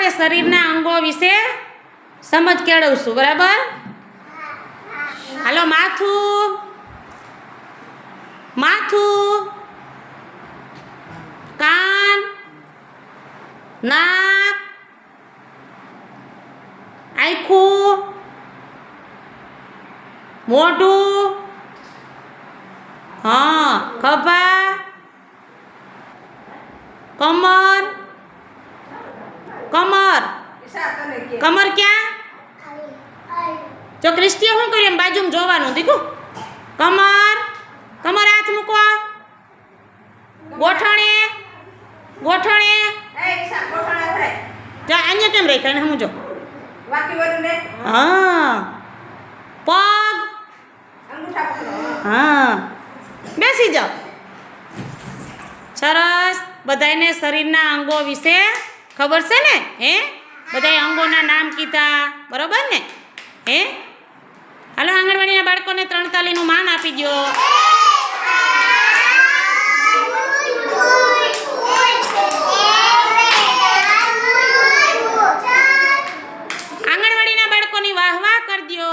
આપણે શરીરના અંગો વિશે સમજ કેળવશું, બરાબર? હાલો, માથું. માથું. કાન. નાક. આખું. મોઢું. હા, ખભા. કમર. કમર. કમર ક્યાં? જો ક્રિસ્ટીએ શું કર્યું બાજુમાં જોવાનું, દીકું. કમર. કમર હાથ મૂકો. ગોઠણે. ગોઠણે. જા, અહીંયા કેમ રહી એને સમજો. હા. પગ. હા. બેસી જાઓ. સરસ. બધાને શરીરના અંગો વિશે ખબર છે ને? હે? બધા અંગોના નામ કીધા. બરોબર ને? હે? હાલો, આંગણવાડીના બાળકોને ત્રણ તાલીનું માન આપી દો આંગણવાડીના બાળકોની વાહ વાહ કરી દો